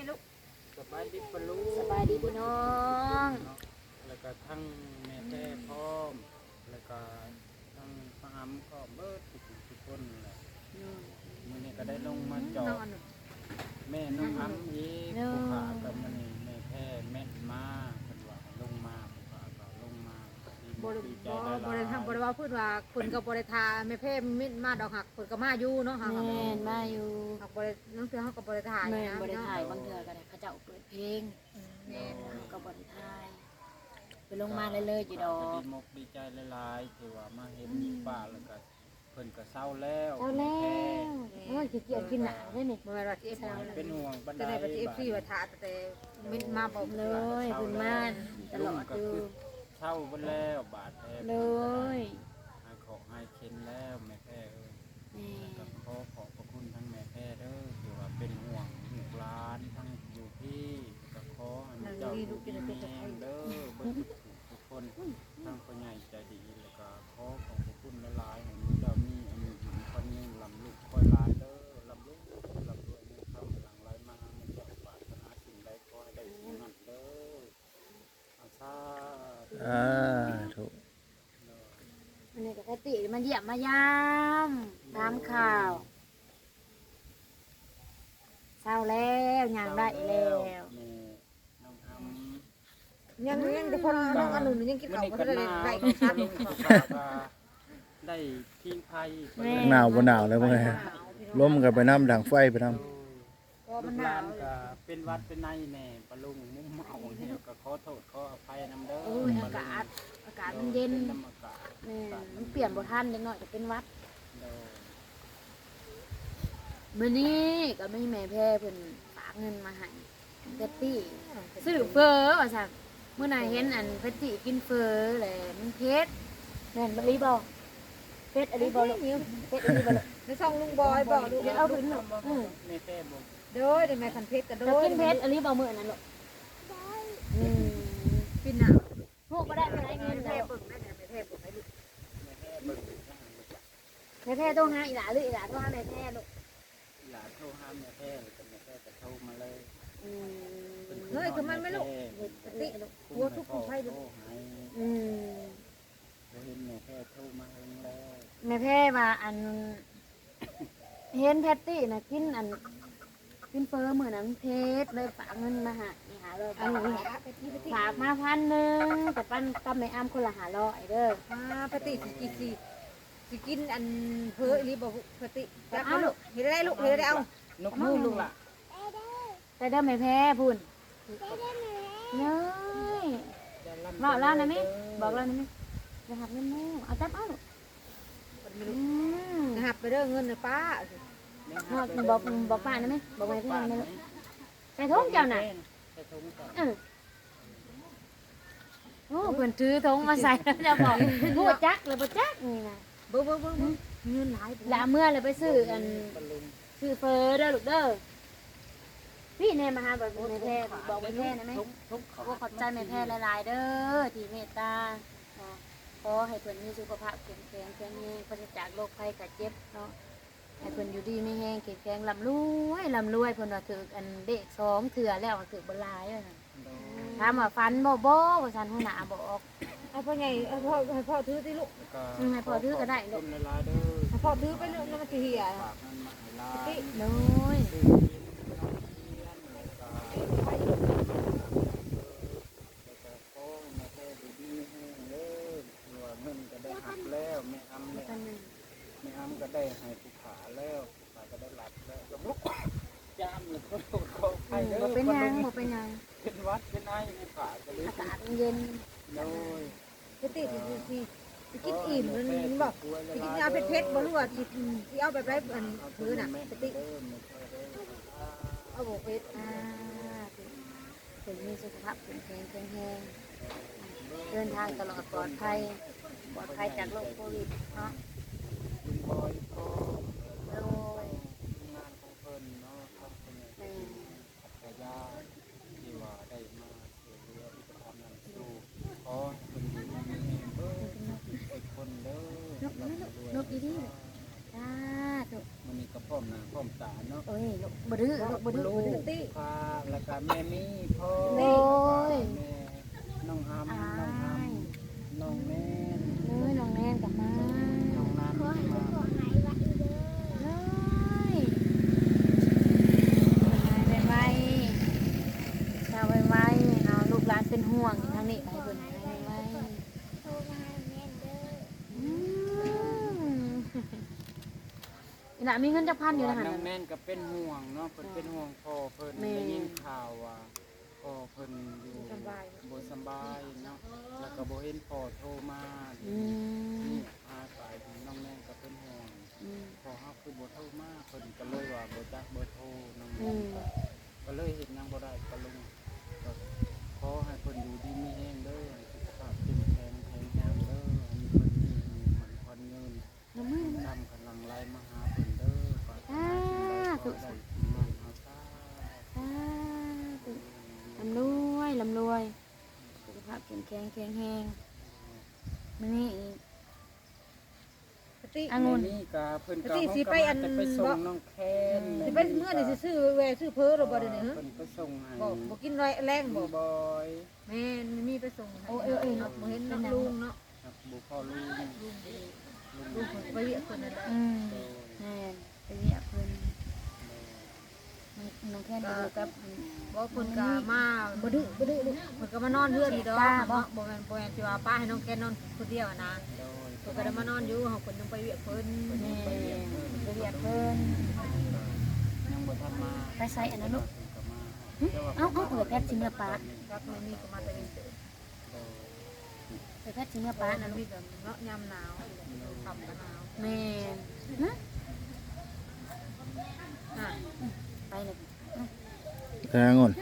ไม่ลูกสบายดีปะลูกสบายดีพี่น้องเนาะแล้วก็ทั้งแม่แท้พร้อม แล้วก็ทั้งพระอำก็เบิดทุกผู้ทุกคนแหละมื้อนี้ก็ได้ลงมาจอดนอนแม่น้องอำอีกผู้ขากับมื้อนี้แม่แท้แม่นมาเพิ่นว่าลงมาผู้ขาก็ลงมาดี บ่ได้ดีใจบ่หลายๆบ่ได้ทำบ่ได้ว่าพูดว่าคนก็บ่ได้ทาแม่เพ่มิดมาดอกหักคนก็มาอยู่เนาะหักแม่นมาอยู่หักบ่ได้น้องเสือเฮาก็บ่ได้ถ่ายแม่นนะบ่ได้ถ่ายบางเทื่อก็ได้เขาเจ้าเปิดเพลงแม่นเขาก็บ่ได้ถ่ายไปลงมาเลยเลยๆอยู่ดอก็กดีมกดีใจหลายๆที่ว่ามาเห็นป้าแล้วก็เพิ่นก็เศร้าแล้วเอาแล้วโอ้ยขี้เกียจกินหนาได้นี่ บ่แม่นว่าสิเอฟแม่เป็นห่วงบันไดจะได้ว่าสิเอฟซีว่าทาแต่มิดมาบ่เลยคุณม่านตลอดอ ยู่เช่าบนแล้วบาทแท้เลยให้ขอให้เข็นแล้วแม่แพ้เอ้ยแม่ก็ขอขอบพระคุณทั้งแม่แพ้เด้อที่ว่าเป็นห่วงลูกหลานทั้งอยู่ที่ก็ขอให้เจ้าอยู่ดีมีแรงเด้อเบิ่ทุกผู้ทุกคนทั้งพ่อใหญ่ใจดีแล้วก็ขอขอบพระคุณหลายๆให้เจ้ามีอายุยืนคนยืนลำลูกคอยหลานเด้อลำลูกลำรวยเงินคำหลังไหลมาไม่เจ้าปรารถนาสิ่งใดขอให้ได้สิ่งนั้นเด้ออาซาธุ อ่าถูก อันนี้ก็แค่ติ มาเยี่ยมมายามตามข่าวเศร้าแล้วยางได้แล้วแม่น้องอำยังยังแต่พอน้องอนุยังกินข้าวบ่ได้ได้ได้ครับได้ทิ้งไพ่หนาวบ่หนาวเลยบ่ไงลมกับไปน้ำดังไฟไปน้ ก็มันหร้านานวก็เป็นวัดเป็นในแน่ปะลุงมุ้งเมาเนี่ยก็ขอโทษขออภัยนำเด้อโอ้ยอากาศอากาศมันเย็นน้ำอากาศแม่นมันเปลี่ยนบ่ทันเด็กน้อยจะเป็นหวัดเด้อมื้อนี้ก็มีแม่แพร่เพิ่นฝากเงินมาให้เฟตตี้ซื้อเฟอว่าซั่นมื้อไหนเห็นอันเฟตตี้กินเฟอแหละมันเผ็ดแม่นบ่รีบ่เผ็ดอะลีบ่ลูกเผ็ดอะลีบ่ลูกในช่องลุงบอยบอกลูกเผ็ดเอาขึ้นลูกอือ แม่แท้บอก โดยได้แม่คันเพชรก็โดจะยกินเผ็ดอะลีบ่มื้อนั้นลูกอืมปินหนาวลูกบ่ได้บ่ได้เงินแม่แล้วเบิ่งแม่แม่แม่เบิ่งให้ลูกแม่แท้เบิ่งทางแม่แพร่ต้องหาอีหลาหรืออีหลาต้องหาแม่แพร่ลูกหลานโทรหาแม่แท้แล้วก็แม่แท้ก็โทรมาเลยอืมเฮ้ยคือมันไม่ลูกติลูกหัวทุกข์ทุกข์ให้ดูโทรให้อืมบ่เห็นแม่แท้โทรมาเองแล้วแม่แพร่ว่าอัน เห็นแพตตี้นะกินอัน กินเฟอร์มือนั้นเพชรเลยฝากเงินมาหานี่หาเลยเอาหนูไปที่ไปที่ฝากมาพันหนึ่งแต่ปั้นกับแม่อ้ำคนละหาร้อยเด้อมาปฏิสิกินสิสิกินอันเพ้ออีหลีบ่ปฏิจับมาลูกเห็นได้ลูกเห็นได้เอานกมือลูกล่ะแต่เด้อแม่แพ้พุ่นเน้ยบอกเล่าหนะมิบอกเล่าหนะมิจะหักเงินแม่เอาจับเอาลูกอืมนะครับไปเด้อเงินน่ะป้า บอกบอกบอกป้านะมิบอกแม่แพ้นะลูกใส่ท้องเจ้าน่ะใส่ถุงก่อนเออโอ้เพิ่นถือธงมาใส่แล้วจะบอกพูดจักเลยบ่จักนี่นะเบิ่งเบิ่งเบิ่งเบิ่งเงินหลายลาเมื่อเลยไปซื้ออันปะลุงซื้อเฟอร์เด้อลูกเด้อพี่แน่มาหาบอกแม่แพ้บอกแม่แพ้นะแม่ทุกทุกขอขอบใจแม่แพ้หลายๆเด้อที่เมตตาขอให้เพิ่นมีสุขภาพแข็งแรงแข็งแรงปราศจากโรคภัยไข้เจ็บเนาะ ให้เพิ่นอยู่ดีไม่แห้งแข็งแรงลำรวยลำรวยเพิ่นว่าถืออันเด็กสองเถื่อแล้วถือบ่หลายว่าซั่นถามว่าฟันบ่บ่ว่าซั่นหัวหน้าบอกเอาพ่อใหญ่เอาพ่อให้พ่อถือสิลูกอืมให้พ่อถือก็ได้ลูกคุณลายเด้อให้พ่อถือไปลูกนั่นมันสิเหียฝากเงินมาให้ลาติโน้ยเงินก็ได้หักแล้วแม่อำเนี่ยแม่อำก็ได้ให้ผู้ ขาแล้วผู้ขาก็ได้หลับแล้วก็ลุกจามเลยก็โดดเข้าไปเด้อบ่เป็นหยังบ่เป็นหยังเป็นวัดเป็นไอ้ผู้ขาก็เลยอากาศมันเย็นโดยปฏิสิสิสิสิกินอิ่มมันมันบอกสิกินเอาเพชรๆบ่รู้ว่าสิสิเอาแบบไรอันถือน่ะปฏิเด้อแม่ช่วยเด้อเอาบ่เพชรอ่าเพิ่นมีสุขภาพแข็งแรงแข็งแรงเดินทางตลอดปลอดภัยปลอดภัยจากโรคโควิดเนาะ คุณบอยก็ โดย งานของเพิ่นเนาะทำเป็น แม่ พยาที่ว่าได้มาช่วยเหลือพิธภัณฑ์นั้นสู่ขอให้เป็นอยู่ในเบอร์ทุกคนเด้อน กนี่ลูกนกดีๆจ้าถูกมันนี่ก็พร้อมหน้าพร้อมตาเนาะเอ้ยลูกบ่ดื้อลูกบ่ดื้อบ่ดื้อปฏิพาแล้วก็แม่มีพ่อโอ้ยน้องอำอ้าน้องอำยน้องแม่นเอ้ยน้องแนนกลับมาน้องนันมาเลยไปไวๆชาวไวๆเอาลูกหลานเป็นห่วงทางนี้ไปเพิ่นไปไวๆอืมอีห ล่ะมีเงินจักพันอยู่นะหั่นน้องน่ะแม่นก็เป็นห่วงเนาะเพิ่นเป็นห่วงพ่อเพิ่นแม่ได้ยินข่าวว่าพ่อเพิ่นอยู่บ่สำบายเนาะแล้วก็บ่เห็นพ่อโทรมาอืมนี่พาไปน้องแม่นก็เป็นห่วงอืมพอเฮาคือบ่โทรมาเพิ่นก็เลยว่าบ่จักเบอร์โทรน้องอืแม่นมก็เลยเฮ็ดหยังบ่ได้ก็ลงก็ขอให้เพิ่นอยู่ดีมีแรงเด้อให้สุขภาพเข้มแข็งแข็งแรงเด้อให้มีเพิ่นมีอยู่มันควันเงิน น้ำมือ นำกำลังไหลมาหาเพิ่นเด้อปรารถนาสิ่งใดขอได้สิ่งนั้นเฮาสา สาธุลำรวยลำรวยสุขภาพ แข็งแข็งแข็งแรงมื้อนี้อีกปฏิองุ่น นี่ก็เพิ่นก็สิสิไปอัน จะไปส่งน้องแคนสิเป็นเมื่อนี่สิซื้อแหวซื้อเพ้อหรือบ่เดี๋ยวนี้ฮะเพิ่นก็ส่งให้บอกบ่กินไรแรงบ่บอยแม่นมีไปส่งให้โอ้เออเออเนาะบ่เห็นน้องลุงเนาะครับบุพ่อลุงลุงลุงลุงลุงเพิ่นไปเรียกเพิ่นนั่นแหละอืมโดยแม่นไปเรียกเพิ่นโดย น้องแค่นไปอยู่กับอันบ่เพิ่นก็มาบ่ดื้อบ่ดื้อลูกเพิ่นก็มานอนเฮือนนี่ดอกป้าบ่บ่บ่แม่นบ่แม่นสิว่าป้าให้น้องแกนอนคนเดียวอะนะโดยเพิ่นก็ได้มานอนอยู่เฮาเพิ่นยังไปเรียกเพิ่นแม่ไปเรียกเพิ่นยังบ่ทันมาไปใส่อันนั้นลูกเพิ่นก็มาเอ้าเอ้าเออแพทย์สิเมื่อป้าครับมื้อนี้ก็มาแต่เช้าโดยเออแพทย์สิเมื่อป้าป้านะนั่นลูมีกแต่เนาะยามหนาวค่ำก็หนาวแม่นฮะอะ ไปเลยแค่งน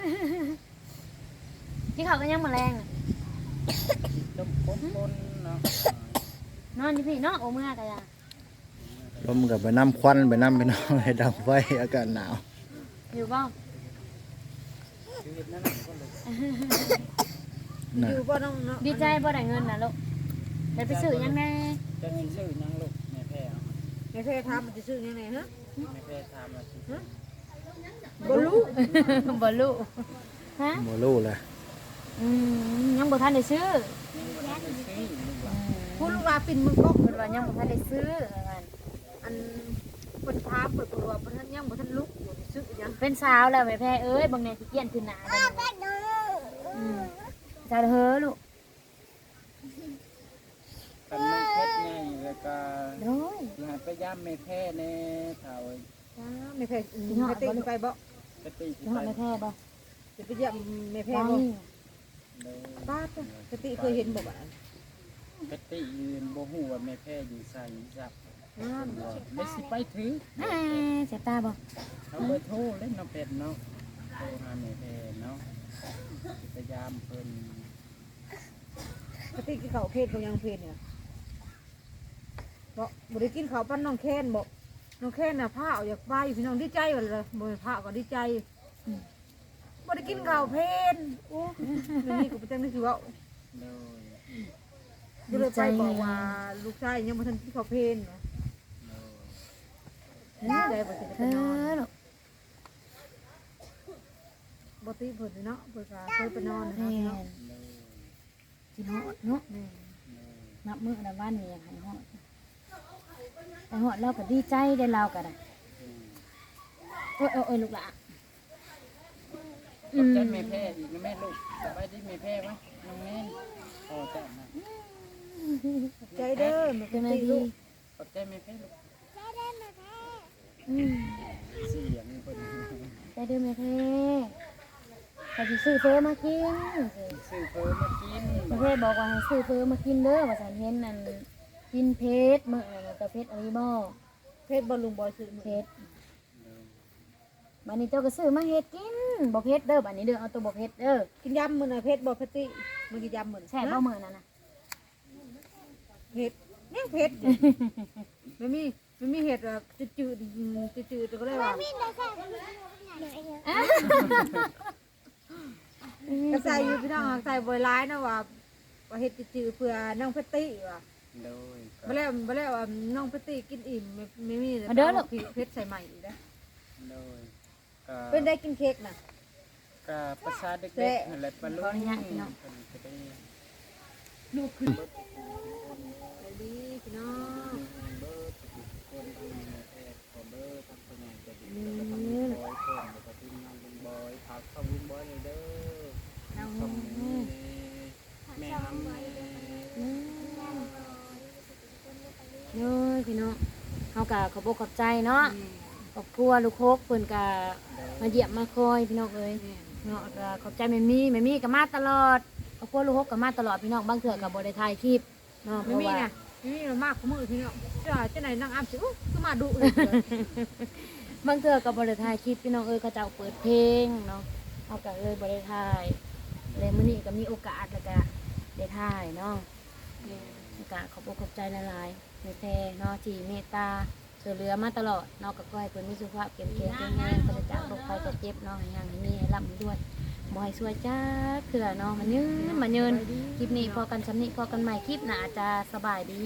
ที่เขาก็ยังแมาแรงน่ะต้มปนปนเนาะนอนอยู่พี่เนาะโอเมื่อกันยาลมกับไปน้ำควันไปน้ำไปน้ำให้ดังไฟอากาศหนาวอยู่บ้างชีวิตนั่นน่ะก็เลยน่ะอยู่บ่น้องเนาะดีใจบ่ได้เงินนะลูกได้ไปซื้อยังไงจะสิซื้อหยังลูกแม่แพ้เอาแม่เพถามมันสิซื้อยังไงฮะ แม่แพ้ถามว่าสิ บ่รู้ บ่รู้ฮะโมลูเลยอืมยังบ่ทันได้ซื้อยังบ่ทันได้ซื้อลูกหลานพูดลูกว่าปิ่นมึงก็เพิ่นว่ายังบ่ทันได้ซื้อว่างั้นอันเพิ่นถามเพิ่นบอกว่าบ่ทันยังบ่ทันลุกอยู่ซื้อหยังเป็นสาวแล้วแม่แพ้เอ้ยบางแน่สิเกี้ยนขึ้นหน้าได้อืมสาวเด้อลูกกันน้องเพชรใหญ่แล้วก็โด้ยสิหาไปย่ามแม่แพ้แน่เฒ่า อ้าแม่เพแม่ติไปบ่กะติสิสิฮอดไปแม่แพ้บ่สิไปเยี่ยมแม่เพไปบ่โดยป้าจ้ะกติเคยเห็นบ่บ่กะติยืนบ่ฮู้ว่าแม่แพ้อยู่ไสจักนั่นไม่สิไปถือแหม่เสียตาบ่เอาเบอร์โทรเล่นน้องเป็ดเนาะโทรหาแม่แพ้เนาะพยายามเพิ่นกติกินข้าวเพศเขายังเพศเนี่ยบ่บ่ได้กินข้าวปั้นน้องแค้นบ่ น้องแค้นน่ะผ้าเอาอยากไปพี่น้องดีใจว่าเลยบ่ผ้าก็ดีใจบ่ได้กินข้าวเพศโอ้เรื่องนี้ก็บ่จังได้สิเว้าโดยก็เลยไปบอกว่าลูกชายยังบ่ทันกินข้าวเพลนเนาะโดยนี่ได้บ่สิเอไปนอนอลูกบ่ติเพิ่นนี่เนาะเพิ่นก็เคยไปนอนนะแม่เนาะนโดยสิฮอดเนาะแม่โดยนับมื้อละวันนี้ให้ฮอด ไปฮอดเราก็ดีใจได้เราก็ได้อืมโอ้ยโอ้ยโอ้ยลูกหละขอบใจแม่แพ้อีกนะแม่ลูกสบายดีแม่แพ้ไหมน้องแม่นพอใจนะใจเด้อแม่เป็นไงติดีลูกขอบใจแม่แพ้ลูกอืมเสียงเพิ่นใจเด้อแม่เพ่ก็สิซื้อเฟอมากินซื้อเพิ่มมากินแม่เพ่บอกว่าให้ซื้อเฟอมากินเด้อว่าสันเห็นนั่น กินเพชรมื้อนั้นก็เพชรอะไรบ่เพชรบ่ลุงบ่ซื้อเพชรบัดนี้เจ้าก็ซื้อมาเฮ็ดกินบ่เผ็ดเด้อบัดนี้เด้อเอาตัวบ่เผ็ดเด้อกินยำมื้อน่ะเพชรบ่เพชรติมันกินยำมื้อแซ่บบ่มื้อนั้นน่ะเพชรเนี่ยเพชรไม่มีไม่มีเห็ดแบบจืดๆจืดๆก็เลยว่าก็ใส่อยู่พี่น้องใส่บอยร้ายนะว่าว่าเห็ดจืดๆเพื่อน้องเพชรติว่ะ โดยมาแล้วมาแล้วว่าน้องเพชรติกินอิ่มไม่ไม่มีเพชรใส่ใหม่อีกนะโดยก็เป็นได้กินเค้กนะก็ภาษาเด็กๆนั่นแหละปะลุงขออนุญาตพี่น้อง เพิ่นจะได้ ลูกขึ้นไปดีพี่น้อง เบิดทุกคนทั้งแม่แพทย์ขอเบิดทั้งคนใหญ่จะดีแล้วก็ทั้งลุงบอยคนแล้วก็ทีมงานลุงบอยฝากเข้าลุงบอยเลยเด้อ เอา เข้าแม่แม่น้ำแม่ เด้อพี่น้องเฮา ก็ขอบอกขอบใจเนาะครอบครัวลูกโคกเพิ่นก็มาเยี่ยมมาคอยพี่น้องเอ้ยเนาะก็ขอบใจแม่มี่แม่มี่ก็มาตลอดครอบครัวลูกโคกก็มาตลอดพี่น้องบางเทื่อก็บ่ได้ถ่ายคลิปเนาะเพไม่ราะมีว่านะไม่มีมากของมือพี่น้องจ้าเจ้าไหนนั่งอ้ำสิอุ๊ยก็มาดุเลยบางเทื่อก็บ่ได้ถ่ายคลิปพี่น้องเอ้ยเขาเจ้าเปิดเพลงเนาะเฮาก็เลยบ่ได้ถ่ายเลยมื้อนี้ก็มีโอกาสแล้วก็ได้ถ่ายเนาะ ก็ขอบอกขอบใจละลายในแท้เนาะที่เมตตาช่วยเหลือมาตลอดเนาะก็ขอให้เพิ่นมีสุขภาพเข้มแข็งแข็งแรงปราศจากโรคภัยไข้เจ็บเนาะให้ยังให้มีให้รับด้วยบ่ให้ซวยจ้าเถื่อเนาะมันยืนมันยืนคลิปนี้พอกันสำนี้พอกันใหม่คลิปหน้าจะสบายดี